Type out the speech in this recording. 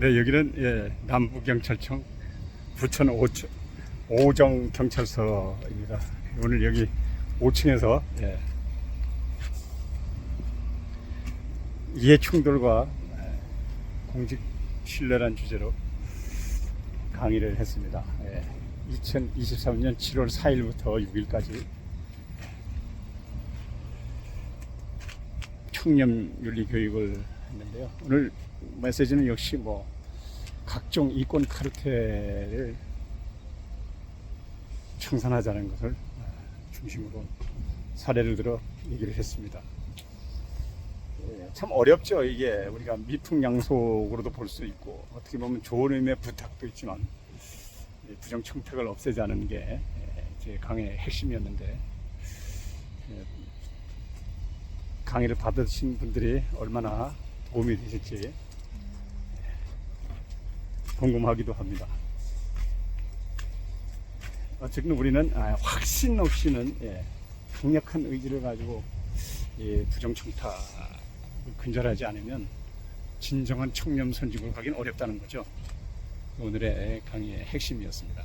네, 여기는 예, 남부경찰청 부천 오청, 오정 경찰서입니다. 오늘 여기 5층에서 예, 이해 충돌과 예, 공직 신뢰란 주제로 강의를 했습니다. 예, 2023년 7월 4일부터 6일까지 청렴 윤리 교육을 했는데요. 오늘 메시지는 역시 뭐 각종 이권 카르텔을 청산하자는 것을 아, 중심으로 사례를 들어 얘기를 했습니다. 예, 참 어렵죠. 이게 우리가 미풍양속으로도 볼 수 있고 어떻게 보면 좋은 의미의 부탁도 있지만 이 부정 청탁을 없애자는 게 예, 제 강의 핵심이었는데 예, 강의를 받으신 분들이 얼마나 도움이 되실지 궁금하기도 합니다. 어쨌든 우리는 아, 확신 없이는 예, 강력한 의지를 가지고 이 부정청탁을 근절하지 않으면 진정한 청렴 선진국을 가긴 어렵다는 거죠. 오늘의 강의의 핵심이었습니다.